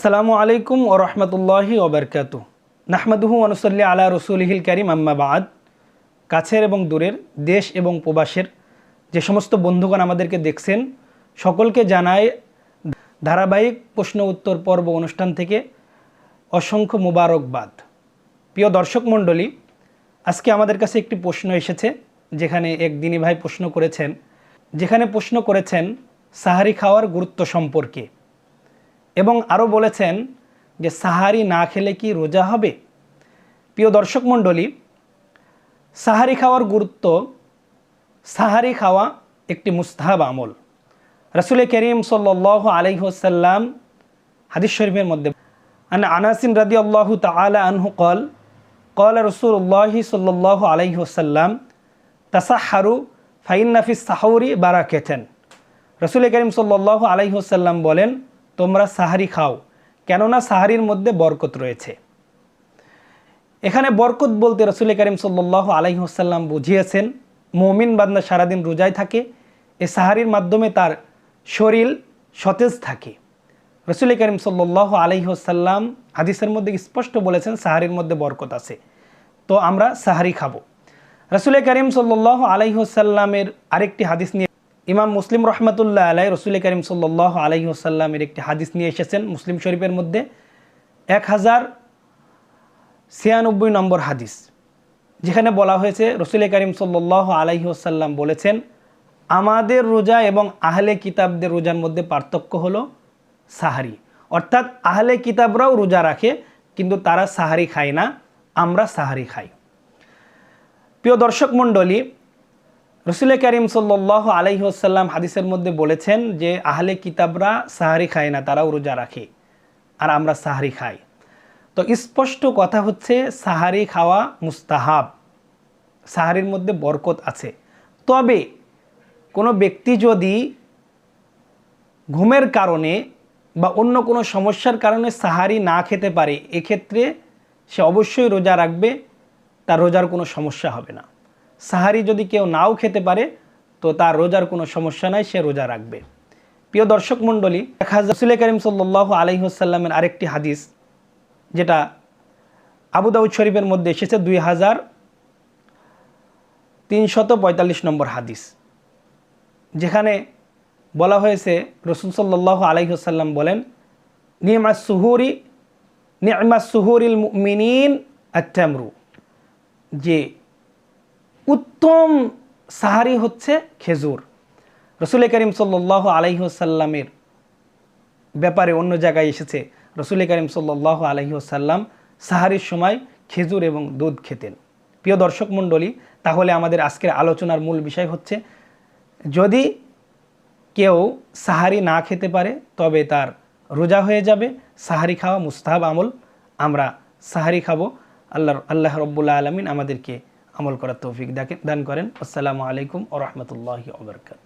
আসসালামু আলাইকুম ও রহমতুল্লাহি ওবরকাতু নাহমাদুহু অনুসল্লি আলা রসুলহিল করিম আম্মাবাদ কাছের এবং দূরের, দেশ এবং প্রবাসের যে সমস্ত বন্ধুগণ আমাদেরকে দেখছেন, সকলকে জানায় ধারাবাহিক প্রশ্ন উত্তর পর্ব অনুষ্ঠান থেকে অসংখ্য মুবারকবাদ। প্রিয় দর্শক মণ্ডলী, আজকে আমাদের কাছে একটি প্রশ্ন এসেছে, যেখানে এক দিনী ভাই প্রশ্ন করেছেন। যেখানে প্রশ্ন করেছেন, সাহারি খাওয়ার গুরুত্ব সম্পর্কে। এবং আরও বলেছেন যে সাহারি না খেলে কি রোজা হবে? প্রিয় দর্শক মণ্ডলী, সাহারি খাওয়ার গুরুত্ব, সাহারি খাওয়া একটি মুস্তাহাব আমল। রসুল করিম সাল্লাহ আলহ্লাম হাদিস শরীফের মধ্যে আন আনাসিন রাদি আল্লাহ তালা আনহু কল কল রসুল্লাহ সাল্লাহ আলহ্লাম তাসাহারু ফাইন নাফিস সাহরি বারা কেথেন রসুল করিম সাল্লাহ আলহ্লাম বলেন তোমরা সাহারি খাও, কেননা সাহারির মধ্যে বরকত রয়েছে। এখানে বরকত বলতে রসুল করিম সাল্লাহ আলহিহসাল্লাম বুঝিয়েছেন, মমিন বান্দা সারাদিন রোজায় থাকে, এ সাহারির মাধ্যমে তার শরীর সতেজ থাকে। রসুল করিম সাল্লাহ আলহিহসাল্লাম হাদিসের মধ্যে স্পষ্ট বলেছেন, সাহারির মধ্যে বরকত আছে, তো আমরা সাহারি খাব। রসুল করিম সাল্লাহ আলহিহসাল্লামের আরেকটি হাদিস নিয়ে ইমাম মুসলিম রহমতুল্লাহ আলাই রসুল করিম সাল্লাহ আলহি আসাল্লামের একটি হাদিস নিয়ে এসেছেন মুসলিম শরীফের মধ্যে। এক হাজার ছিয়ানব্বই নম্বর হাদিস, যেখানে বলা হয়েছে, রসুল করিম সাল্লাহ আলহি আসাল্লাম বলেছেন, আমাদের রোজা এবং আহলে কিতাবদের রোজার মধ্যে পার্থক্য হলো সাহারি। অর্থাৎ আহলে কিতাবরাও রোজা রাখে, কিন্তু তারা সাহারি খায় না, আমরা সাহারি খাই। প্রিয় দর্শক মণ্ডলী রসুল করিম সাল্লাহ আলহিহাসাল্লাম হাদিসের মধ্যে বলেছেন যে, আহলে কিতাবরা সাহারি খায় না তারাও রোজা রাখে, আর আমরা সাহারি খাই। তো স্পষ্ট কথা হচ্ছে, সাহারি খাওয়া মুস্তাহাব। সাহারির মধ্যে বরকত আছে। তবে কোনো ব্যক্তি যদি ঘুমের কারণে বা অন্য কোনো সমস্যার কারণে সাহারি না খেতে পারে, এক্ষেত্রে সে অবশ্যই রোজা রাখবে, তার রোজার কোনো সমস্যা হবে না। সাহারি যদি কেউ নাও খেতে পারে, তো তার রোজার কোনো সমস্যা নাই, সে রোজা রাখবে। প্রিয় দর্শক মণ্ডলী, এক হাজার রসুল করিম সাল্লাহ আলহিহসাল্লামের আরেকটি হাদিস, যেটা আবু দাউদ শরীফের মধ্যে এসেছে, দুই হাজার তিনশত পঁয়তাল্লিশ নম্বর হাদিস, যেখানে বলা হয়েছে, রসুল সাল্লাহ আলহিহসাল্লাম বলেন নিয়মা সুহুরি নিয়মা সুহুরিল মিনিন আত্যামরু যে উত্তম সাহারি হচ্ছে খেজুর। রসুল করিম সাল্লাহ আলহিহসাল্লামের ব্যাপারে অন্য জায়গায় এসেছে, রসুল করিম সাল্লাহ আলহিহসাল্লাম সাহারির সময় খেজুর এবং দুধ খেতেন। প্রিয় দর্শক মণ্ডলী, তাহলে আমাদের আজকের আলোচনার মূল বিষয় হচ্ছে, যদি কেউ সাহারি না খেতে পারে, তবে তার রোজা হয়ে যাবে, সাহারি খাওয়া মুস্তাহাব আমল, আমরা সাহারি খাব। আল্লাহ আল্লাহ রব্বুল্লা আলমিন আমাদেরকে আমল করার তৌফিক দান করেন। আসসালামু আলাইকুম ও রহমতুল্লাহ ওবরকাত